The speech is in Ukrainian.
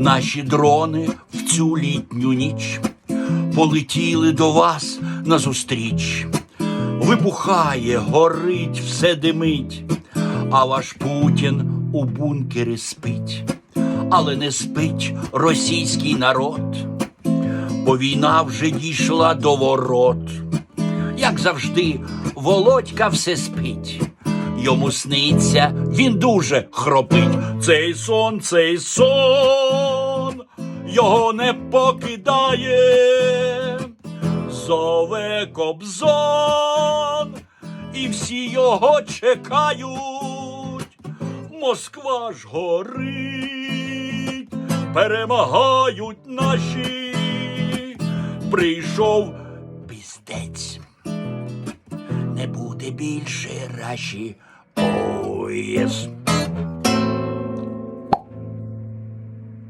Наші дрони в цю літню ніч полетіли до вас назустріч. Вибухає, горить, все димить, а ваш Путін у бункері спить, але не спить російський народ, бо війна вже дійшла до ворот. Як завжди, Володька все спить. Йому сниться, він дуже хропить. Цей сон, цей сон, його не покидає. Зове Кобзон, і всі його чекають. Москва ж горить, перемагають наші. Прийшов піздець не буде більше раші. О, єс.